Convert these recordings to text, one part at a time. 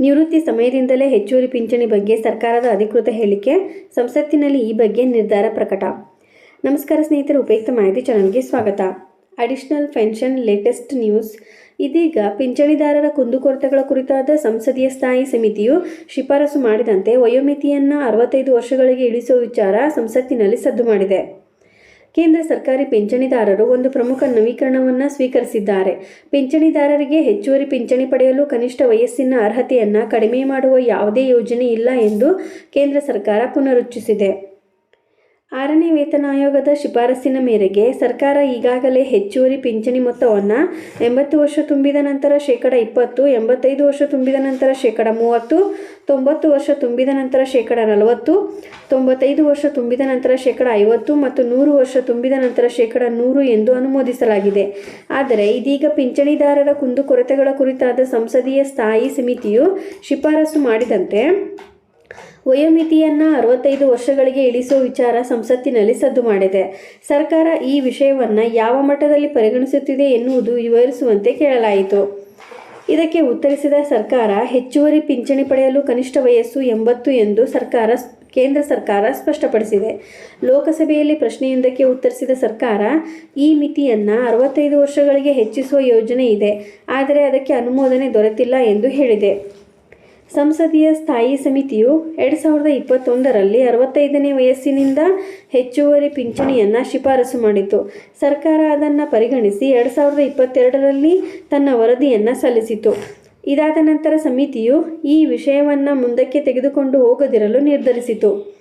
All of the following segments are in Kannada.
ನಿವೃತ್ತಿ ಸಮಯದಿಂದಲೇ ಹೆಚ್ಚುವರಿ ಪಿಂಚಣಿ ಬಗ್ಗೆ ಸರ್ಕಾರದ ಅಧಿಕೃತ ಹೇಳಿಕೆ, ಸಂಸತ್ತಿನಲ್ಲಿ ಈ ಬಗ್ಗೆ ನಿರ್ಧಾರ ಪ್ರಕಟ. ನಮಸ್ಕಾರ ಸ್ನೇಹಿತರೆ, ಉಪಯುಕ್ತ ಮಾಹಿತಿ ಚಾನಲ್ಗೆ ಸ್ವಾಗತ. Additional pension latest news. ಇದೀಗ ಪಿಂಚಣಿದಾರರ ಕುಂದುಕೊರತೆಗಳ ಕುರಿತಾದ ಸಂಸದೀಯ ಸ್ಥಾಯಿ ಸಮಿತಿಯು ಶಿಫಾರಸು ಮಾಡಿದಂತೆ ವಯೋಮಿತಿಯನ್ನು ಅರವತ್ತೈದು ವರ್ಷಗಳಿಗೆ ಇಳಿಸುವ ವಿಚಾರ ಸಂಸತ್ತಿನಲ್ಲಿ ಸದ್ದು ಮಾಡಿದೆ. ಕೇಂದ್ರ ಸರ್ಕಾರಿ ಪಿಂಚಣಿದಾರರು ಒಂದು ಪ್ರಮುಖ ನವೀಕರಣವನ್ನು ಸ್ವೀಕರಿಸಿದ್ದಾರೆ. ಪಿಂಚಣಿದಾರರಿಗೆ ಹೆಚ್ಚುವರಿ ಪಿಂಚಣಿ ಪಡೆಯಲು ಕನಿಷ್ಠ ವಯಸ್ಸಿನ ಅರ್ಹತೆಯನ್ನು ಕಡಿಮೆ ಮಾಡುವ ಯಾವುದೇ ಯೋಜನೆ ಇಲ್ಲ ಎಂದು ಕೇಂದ್ರ ಸರ್ಕಾರ ಪುನರುಚ್ಚರಿಸಿದೆ ಆರನೇ ವೇತನ ಆಯೋಗದ ಶಿಫಾರಸ್ಸಿನ ಮೇರೆಗೆ ಸರ್ಕಾರ ಈಗಾಗಲೇ ಹೆಚ್ಚುವರಿ ಪಿಂಚಣಿ ಮೊತ್ತವನ್ನು ಎಂಬತ್ತು ವರ್ಷ ತುಂಬಿದ ನಂತರ ಶೇಕಡ ಇಪ್ಪತ್ತು, ಎಂಬತ್ತೈದು ವರ್ಷ ತುಂಬಿದ ನಂತರ ಶೇಕಡ ಮೂವತ್ತು, ತೊಂಬತ್ತು ವರ್ಷ ತುಂಬಿದ ನಂತರ ಶೇಕಡ ನಲವತ್ತು, ತೊಂಬತ್ತೈದು ವರ್ಷ ತುಂಬಿದ ನಂತರ ಶೇಕಡ ಐವತ್ತು ಮತ್ತು ನೂರು ವರ್ಷ ತುಂಬಿದ ನಂತರ ಶೇಕಡ ನೂರು ಎಂದು ಅನುಮೋದಿಸಲಾಗಿದೆ. ಆದರೆ ಇದೀಗ ಪಿಂಚಣಿದಾರರ ಕುಂದುಕೊರತೆಗಳ ಕುರಿತಾದ ಸಂಸದೀಯ ಸ್ಥಾಯಿ ಸಮಿತಿಯು ಶಿಫಾರಸು ಮಾಡಿದಂತೆ ವಯೋಮಿತಿಯನ್ನು ಅರವತ್ತೈದು ವರ್ಷಗಳಿಗೆ ಇಳಿಸುವ ವಿಚಾರ ಸಂಸತ್ತಿನಲ್ಲಿ ಸದ್ದು ಮಾಡಿದೆ. ಸರ್ಕಾರ ಈ ವಿಷಯವನ್ನು ಯಾವ ಮಟ್ಟದಲ್ಲಿ ಪರಿಗಣಿಸುತ್ತಿದೆ ಎನ್ನುವುದು ವಿವರಿಸುವಂತೆ ಕೇಳಲಾಯಿತು. ಇದಕ್ಕೆ ಉತ್ತರಿಸಿದ ಸರ್ಕಾರ, ಹೆಚ್ಚುವರಿ ಪಿಂಚಣಿ ಪಡೆಯಲು ಕನಿಷ್ಠ ವಯಸ್ಸು ಎಂಬತ್ತು ಎಂದು ಸರ್ಕಾರ ಕೇಂದ್ರ ಸರ್ಕಾರ ಸ್ಪಷ್ಟಪಡಿಸಿದೆ. ಲೋಕಸಭೆಯಲ್ಲಿ ಪ್ರಶ್ನೆಯೊಂದಕ್ಕೆ ಉತ್ತರಿಸಿದ ಸರ್ಕಾರ, ಈ ಮಿತಿಯನ್ನು ಅರವತ್ತೈದು ವರ್ಷಗಳಿಗೆ ಹೆಚ್ಚಿಸುವ ಯೋಜನೆ ಇದೆ, ಆದರೆ ಅದಕ್ಕೆ ಅನುಮೋದನೆ ದೊರೆತಿಲ್ಲ ಎಂದು ಹೇಳಿದೆ. ಸಂಸದೀಯ ಸ್ಥಾಯಿ ಸಮಿತಿಯು ಎರಡು ಸಾವಿರದ ಇಪ್ಪತ್ತೊಂದರಲ್ಲಿ ಅರವತ್ತೈದನೇ ವಯಸ್ಸಿನಿಂದ ಹೆಚ್ಚುವರಿ ಪಿಂಚಣಿಯನ್ನು ಶಿಫಾರಸು ಮಾಡಿತು. ಸರ್ಕಾರ ಅದನ್ನು ಪರಿಗಣಿಸಿ ಎರಡು ಸಾವಿರದ ಇಪ್ಪತ್ತೆರಡರಲ್ಲಿ ತನ್ನ ವರದಿಯನ್ನು ಸಲ್ಲಿಸಿತು. ಇದಾದ ನಂತರ ಸಮಿತಿಯು ಈ ವಿಷಯವನ್ನು ಮುಂದಕ್ಕೆ ತೆಗೆದುಕೊಂಡು ಹೋಗದಿರಲು ನಿರ್ಧರಿಸಿತು.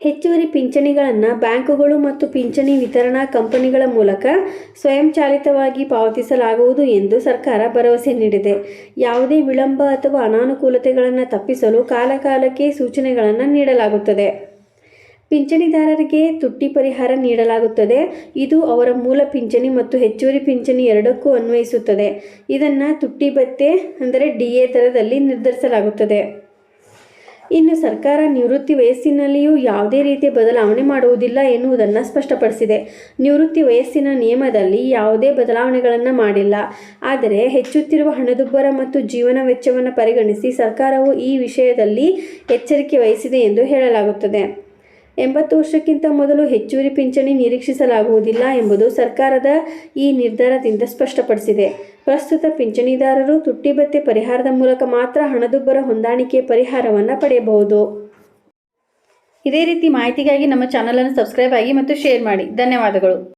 ಹೆಚ್ಚುವರಿ ಪಿಂಚಣಿಗಳನ್ನು ಬ್ಯಾಂಕುಗಳು ಮತ್ತು ಪಿಂಚಣಿ ವಿತರಣಾ ಕಂಪನಿಗಳ ಮೂಲಕ ಸ್ವಯಂಚಾಲಿತವಾಗಿ ಪಾವತಿಸಲಾಗುವುದು ಎಂದು ಸರ್ಕಾರ ಭರವಸೆ ನೀಡಿದೆ. ಯಾವುದೇ ವಿಳಂಬ ಅಥವಾ ಅನಾನುಕೂಲತೆಗಳನ್ನು ತಪ್ಪಿಸಲು ಕಾಲಕಾಲಕ್ಕೆ ಸೂಚನೆಗಳನ್ನು ನೀಡಲಾಗುತ್ತದೆ. ಪಿಂಚಣಿದಾರರಿಗೆ ತುಟ್ಟಿ ಪರಿಹಾರ ನೀಡಲಾಗುತ್ತದೆ. ಇದು ಅವರ ಮೂಲ ಪಿಂಚಣಿ ಮತ್ತು ಹೆಚ್ಚುವರಿ ಪಿಂಚಣಿ ಎರಡಕ್ಕೂ ಅನ್ವಯಿಸುತ್ತದೆ. ಇದನ್ನು ತುಟ್ಟಿ ಭತ್ಯೆ ಅಂದರೆ ಡಿ ಎ ದರದಲ್ಲಿ ನಿರ್ಧರಿಸಲಾಗುತ್ತದೆ. ಇನ್ನು ಸರ್ಕಾರ ನಿವೃತ್ತಿ ವಯಸ್ಸಿನಲ್ಲಿಯೂ ಯಾವುದೇ ರೀತಿಯ ಬದಲಾವಣೆ ಮಾಡುವುದಿಲ್ಲ ಎನ್ನುವುದನ್ನು ಸ್ಪಷ್ಟಪಡಿಸಿದೆ. ನಿವೃತ್ತಿ ವಯಸ್ಸಿನ ನಿಯಮದಲ್ಲಿ ಯಾವುದೇ ಬದಲಾವಣೆಗಳನ್ನು ಮಾಡಿಲ್ಲ. ಆದರೆ ಹೆಚ್ಚುತ್ತಿರುವ ಹಣದುಬ್ಬರ ಮತ್ತು ಜೀವನ ವೆಚ್ಚವನ್ನು ಪರಿಗಣಿಸಿ ಸರ್ಕಾರವು ಈ ವಿಷಯದಲ್ಲಿ ಎಚ್ಚರಿಕೆ ವಹಿಸಿದೆ ಎಂದು ಹೇಳಲಾಗುತ್ತದೆ. ಎಂಬತ್ತು ವರ್ಷಕ್ಕಿಂತ ಮೊದಲು ಹೆಚ್ಚುವರಿ ಪಿಂಚಣಿ ನಿರೀಕ್ಷಿಸಲಾಗುವುದಿಲ್ಲ ಎಂಬುದು ಸರ್ಕಾರದ ಈ ನಿರ್ಧಾರದಿಂದ ಸ್ಪಷ್ಟಪಡಿಸಿದೆ. ಪ್ರಸ್ತುತ ಪಿಂಚಣಿದಾರರು ತುಟ್ಟಿಬತ್ತೆ ಪರಿಹಾರದ ಮೂಲಕ ಮಾತ್ರ ಹಣದುಬ್ಬರ ಹೊಂದಾಣಿಕೆ ಪರಿಹಾರವನ್ನು ಪಡೆಯಬಹುದು. ಇದೇ ರೀತಿ ಮಾಹಿತಿಗಾಗಿ ನಮ್ಮ ಚಾನಲನ್ನು ಸಬ್ಸ್ಕ್ರೈಬ್ ಆಗಿ ಮತ್ತು ಶೇರ್ ಮಾಡಿ. ಧನ್ಯವಾದಗಳು.